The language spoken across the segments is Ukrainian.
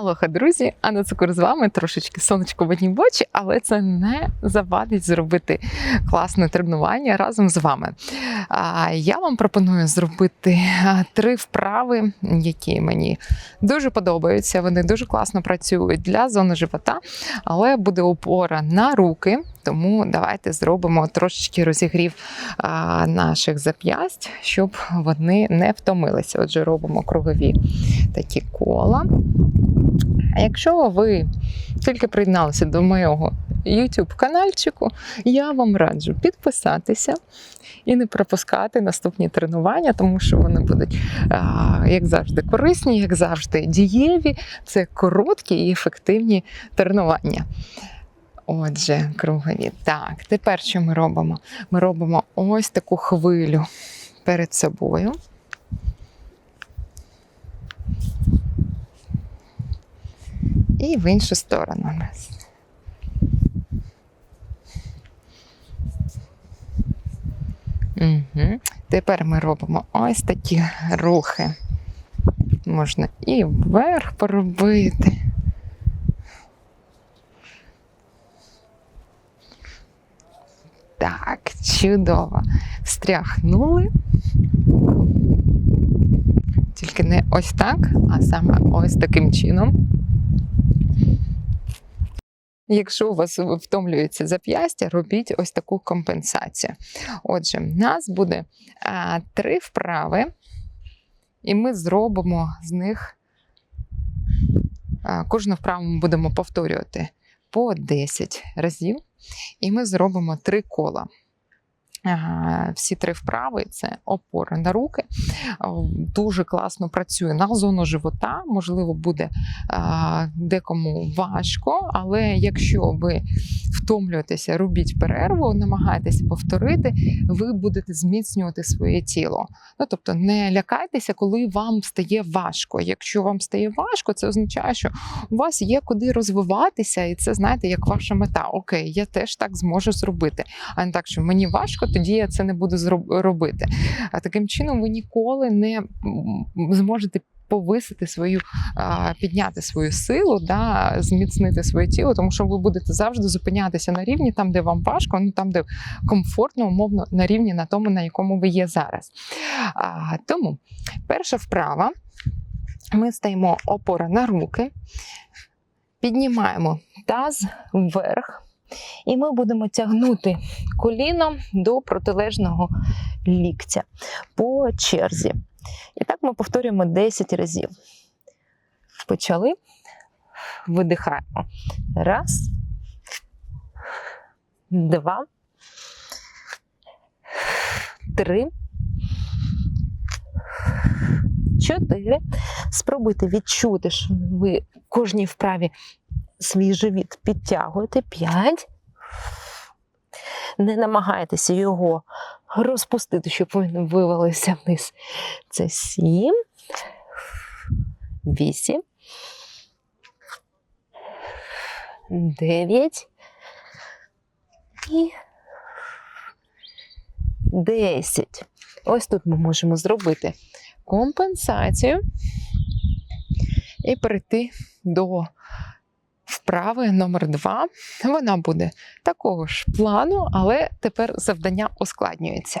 Алоха, друзі! Анна Цукор з вами трошечки сонечко в одній бочі, очі, але це не завадить зробити класне тренування разом з вами. Я вам пропоную зробити три вправи, які мені дуже подобаються. Вони дуже класно працюють для зони живота, але буде опора на руки. Тому давайте зробимо трошечки розігрів наших зап'ясть, щоб вони не втомилися. Отже, робимо кругові такі кола. Якщо ви тільки приєдналися до моєго YouTube канальчику, я вам раджу підписатися і не пропускати наступні тренування, тому що вони будуть, як завжди, корисні, як завжди, дієві. Це короткі і ефективні тренування. Отже, кругові. Так, тепер що ми робимо? Ми робимо ось таку хвилю перед собою. І в іншу сторону нас. Угу. Тепер ми робимо ось такі рухи. Можна і вверх поробити. Так, чудово. Встряхнули. Тільки не ось так, а саме ось таким чином. Якщо у вас втомлюється зап'ястя, робіть ось таку компенсацію. Отже, в нас буде а, три вправи, і ми зробимо з них а, кожну вправу ми будемо повторювати по 10 разів, і ми зробимо три кола. Всі три вправи це опора на руки. Дуже класно працює на зону живота. Можливо, буде декому важко, але якщо ви втомлюєтеся, робіть перерву, намагайтеся повторити, ви будете зміцнювати своє тіло. Ну тобто не лякайтеся, коли вам стає важко. Якщо вам стає важко, це означає, що у вас є куди розвиватися, і це знаєте, як ваша мета. Окей, я теж так зможу зробити. А не так, що мені важко, тоді я це не буду робити. А таким чином ви ніколи не зможете повисити свою, підняти свою силу, да, зміцнити своє тіло, тому що ви будете завжди зупинятися на рівні там, де вам важко, ну там, де комфортно, умовно, на рівні на тому, на якому ви є зараз. А, тому перша вправа. Ми стаємо опора на руки, піднімаємо таз вверх, і ми будемо тягнути коліно до протилежного ліктя по черзі. І так ми повторюємо 10 разів. Почали. Видихаємо. Раз. Два. Три. Чотири. Спробуйте відчути, що ви кожній вправі свій живіт підтягуєте. П'ять. Не намагайтеся його розпустити, щоб він вивалився вниз. Це сім. Вісім. Дев'ять. І десять. Ось тут ми можемо зробити компенсацію і перейти до вправи номер два. Вона буде такого ж плану, але тепер завдання ускладнюється.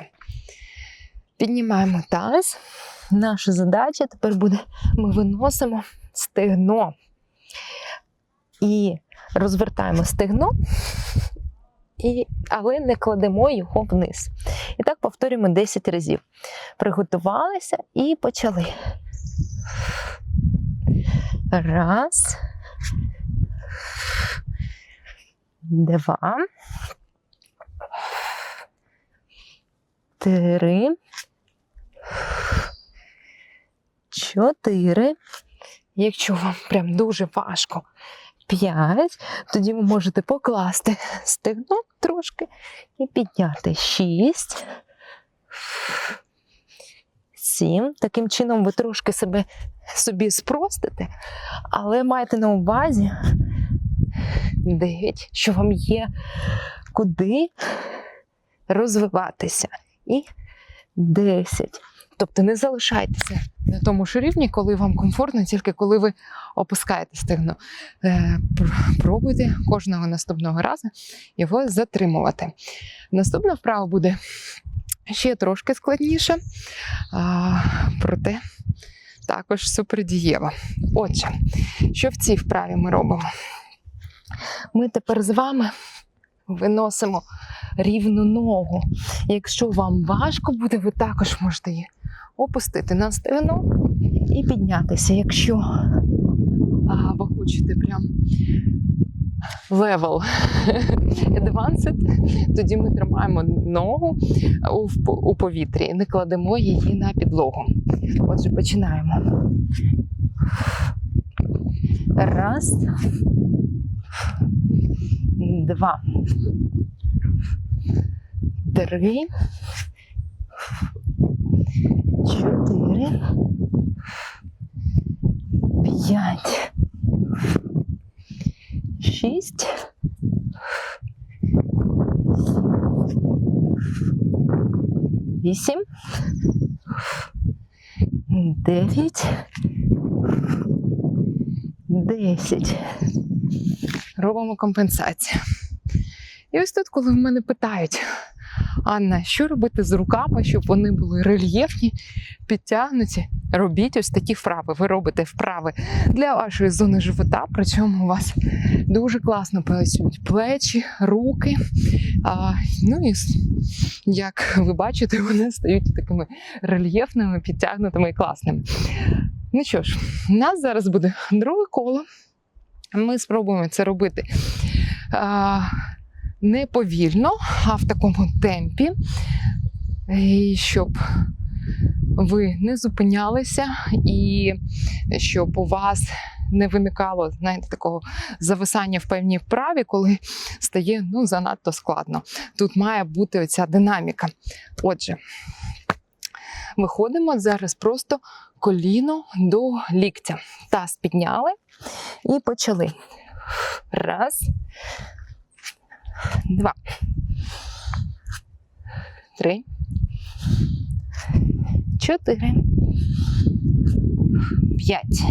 Піднімаємо таз. Наша задача тепер буде: ми виносимо стегно і розвертаємо стегно, і, але не кладемо його вниз. І так повторюємо 10 разів. Приготувалися і почали. Раз. Два. Три. Чотири. Якщо вам прям дуже важко. П'ять. Тоді ви можете покласти стегно трошки і підняти. Шість. Сім. Таким чином ви трошки себе собі спростите, але майте на увазі 9, що вам є куди розвиватися. І 10. Тобто не залишайтеся на тому ж рівні, коли вам комфортно, тільки коли ви опускаєте стегно. Е, Пробуйте кожного наступного разу його затримувати. Наступна вправа буде ще трошки складніше, проте також супердієва. Отже, що в цій вправі ми робимо? Ми тепер з вами виносимо рівну ногу. Якщо вам важко буде, ви також можете її опустити на стегно і піднятися. Якщо а, ви хочете прям level advanced, тоді ми тримаємо ногу у, повітрі і не кладемо її на підлогу. Отже, починаємо. Раз. Два. Три. Чотири. П'ять. Шість. Вісім. Дев'ять. Десять. Робимо компенсацію. І ось тут, коли в мене питають, Анна, що робити з руками, щоб вони були рельєфні, підтягнуті? Робіть ось такі вправи. Ви робите вправи для вашої зони живота, причому у вас дуже класно працюють плечі, руки. А, ну і як ви бачите, вони стають такими рельєфними, підтягнутими і класними. Ну що ж, у нас зараз буде друге коло. Ми спробуємо це робити не повільно, а в такому темпі, і щоб ви не зупинялися, і щоб у вас не виникало знаєте, такого зависання в певній вправі, коли стає ну, занадто складно. Тут має бути оця динаміка. Отже, виходимо зараз просто коліно до ліктя. Таз підняли і почали. Раз. Два. Три. Чотири. П'ять.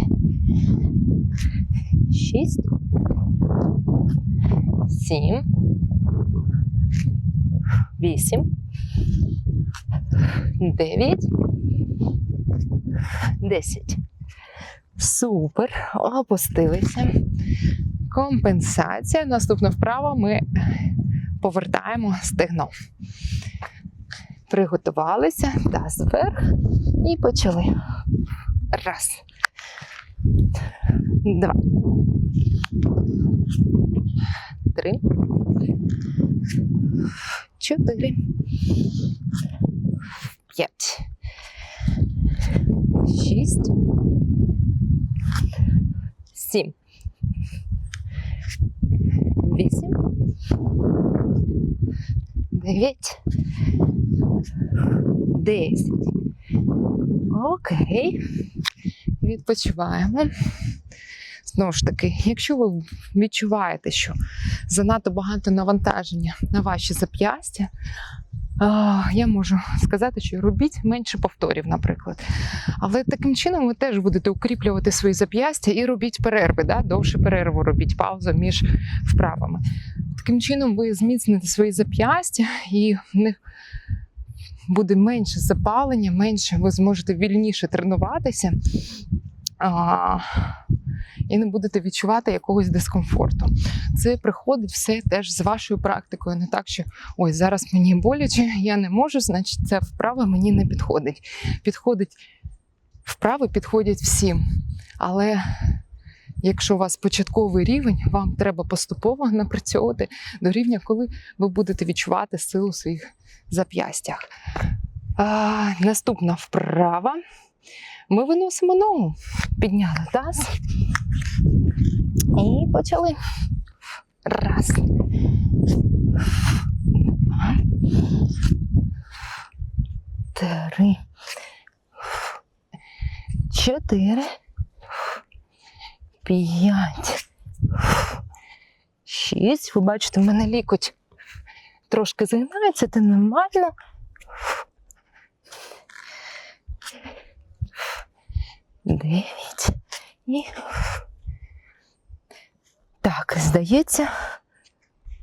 Шість. Сім. Вісім. Дев'ять. Десять. Супер. Опустилися. Компенсація. Наступна вправа ми повертаємо стегно. Приготувалися, таз вверх і почали. Раз. Два. Три. Чотири. П'ять. Шість. Сім. Вісім. Дев'ять. Десять. Окей. Відпочиваємо. Знову ж таки, якщо ви відчуваєте, що занадто багато навантаження на ваші зап'ястя, я можу сказати, що робіть менше повторів, наприклад. Але таким чином ви теж будете укріплювати свої зап'ястя і робіть перерви, да? довше перерву робіть паузу між вправами. Таким чином ви зміцните свої зап'ястя і в них буде менше запалення, менше ви зможете вільніше тренуватися. І не будете відчувати якогось дискомфорту. Це приходить все теж з вашою практикою. Не так, що ой, зараз мені боляче, я не можу, значить, ця вправа мені не підходить. Підходить вправи підходять всім. Але якщо у вас початковий рівень, вам треба поступово напрацьовувати до рівня, коли ви будете відчувати силу в своїх зап'ястях. А, наступна вправа. Ми виносимо ногу, підняли таз і почали. Раз. Два. Три. Чотири. П'ять. Шість. Ви бачите, в мене лікоть трошки згинається, це нормально. дев'ять і. Так, здається,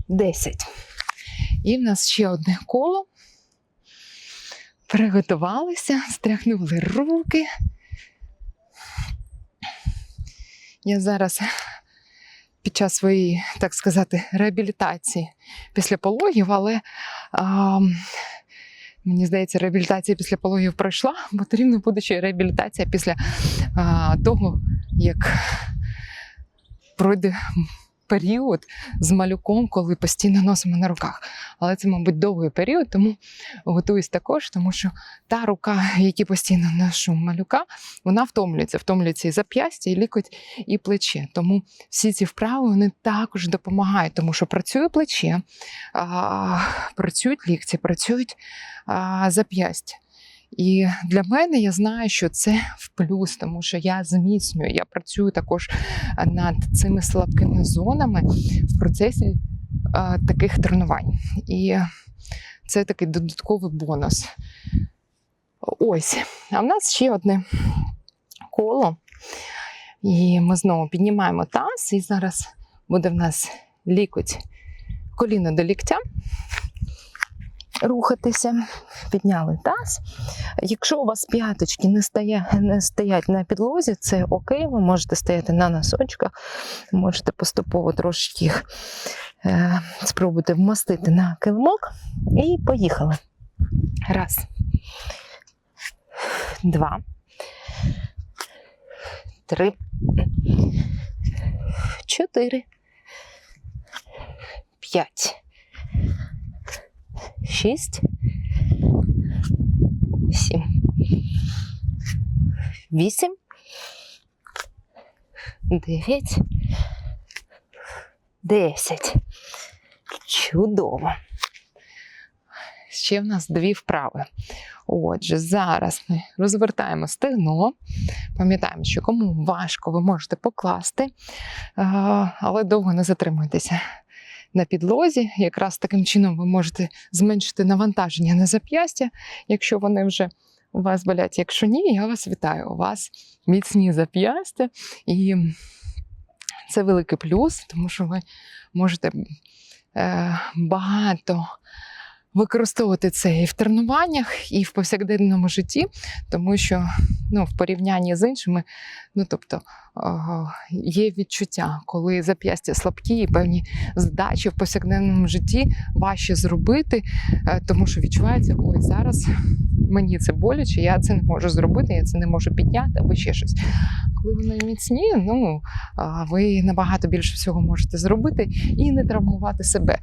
десять. І в нас ще одне коло. Приготувалися, стряхнули руки. Я зараз під час своєї, так сказати, реабілітації після пологів, але а, мені здається, реабілітація після пологів пройшла, потрібно буде ще реабілітація після а, того, як пройде період з малюком, коли постійно носимо на руках. Але це, мабуть, довгий період, тому готуюсь також, тому що та рука, які постійно ношу малюка, вона втомлюється, втомлюється і зап'ястя, і лікоть, і плече. Тому всі ці вправи вони також допомагають, тому що працює плече, а, працюють лікті, працюють зап'ястя. І для мене я знаю, що це в плюс, тому що я зміцнюю, я працюю також над цими слабкими зонами в процесі а, таких тренувань. І це такий додатковий бонус. Ось, а в нас ще одне коло. І ми знову піднімаємо таз, і зараз буде в нас лікоть коліно до ліктя. Рухатися, підняли таз. Якщо у вас п'яточки не, стає, не стоять на підлозі, це окей, ви можете стояти на носочках, можете поступово трошки їх е, спробувати вмостити на килимок. І поїхали. Раз. Два. Три. Чотири. П'ять. Шість. Сім. Вісім. Дев'ять. Десять. Чудово. Ще в нас дві вправи. Отже, зараз ми розвертаємо стегно. Пам'ятаємо, що кому важко, ви можете покласти, але довго не затримуйтеся на підлозі. Якраз таким чином ви можете зменшити навантаження на зап'ястя, якщо вони вже у вас болять. Якщо ні, я вас вітаю. У вас міцні зап'ястя, і це великий плюс, тому що ви можете е, багато використовувати це і в тренуваннях, і в повсякденному житті, тому що ну, в порівнянні з іншими, ну тобто є відчуття, коли зап'ястя слабкі і певні задачі в повсякденному житті важче зробити, е, тому що відчувається, ой, зараз мені це боляче, я це не можу зробити, я це не можу підняти або ще щось. Коли вони міцні, ну ви набагато більше всього можете зробити і не травмувати себе.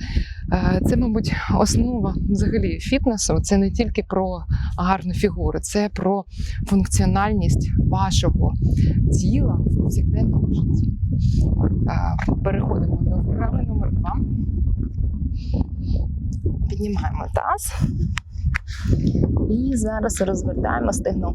Е, Це, мабуть, основа взагалі фітнесу. Це не тільки про гарну фігуру, це про функціональність вашого тіла в повсякденному житті. Е, Переходимо до вправи номер два. Піднімаємо таз. І зараз розвертаємо стегно.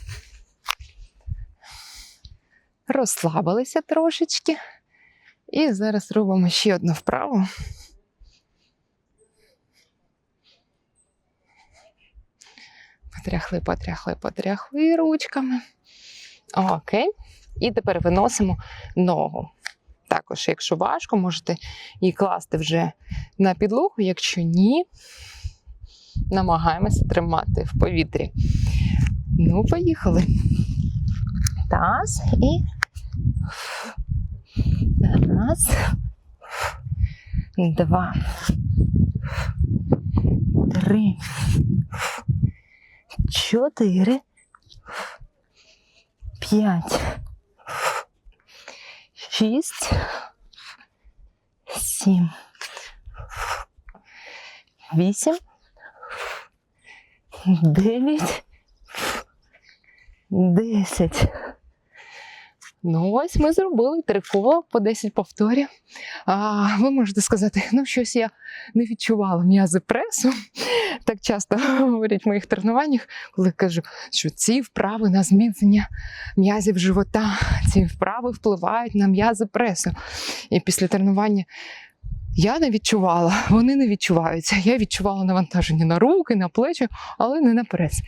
Розслабилися трошечки. І зараз робимо ще одну вправу. Потряхли, потряхли, потряхли ручками. Окей. І тепер виносимо ногу. Також, якщо важко, можете її класти вже на підлогу. Якщо ні, намагаємося тримати в повітрі. Ну, поїхали. Таз і раз, два, три, чотири, п'ять, шість, сім, вісім, дев'ять, десять. Ну, ось ми зробили три кола по 10 повторів. А, ви можете сказати, ну щось я не відчувала м'язи пресу. Так часто говорять в моїх тренуваннях, коли кажу, що ці вправи на зміцнення м'язів живота, ці вправи впливають на м'язи пресу. І після тренування я не відчувала, вони не відчуваються. Я відчувала навантаження на руки, на плечі, але не на прес.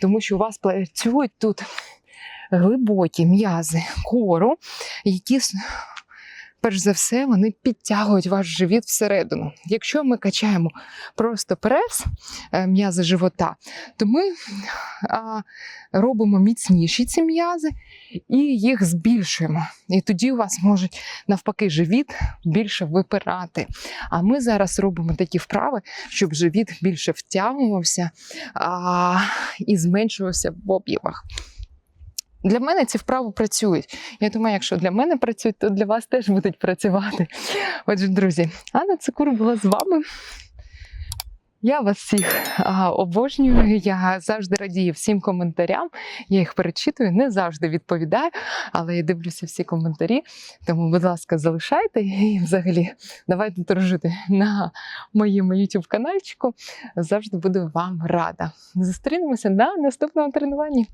Тому що у вас працюють тут глибокі м'язи кору, які, перш за все, вони підтягують ваш живіт всередину. Якщо ми качаємо просто прес, е, м'язи живота, то ми а, робимо міцніші ці м'язи і їх збільшуємо. І тоді у вас можуть навпаки живіт більше випирати. А ми зараз робимо такі вправи, щоб живіт більше втягувався а, і зменшувався в об'ємах. Для мене ці вправи працюють. Я думаю, якщо для мене працюють, то для вас теж будуть працювати. Отже, друзі, Анна Цикур була з вами. Я вас всіх обожнюю. Я завжди радію всім коментарям. Я їх перечитую, не завжди відповідаю, але я дивлюся всі коментарі. Тому, будь ласка, залишайте і взагалі давайте дружити на моєму YouTube каналчику. Завжди буду вам рада. Зустрінемося на наступному тренуванні.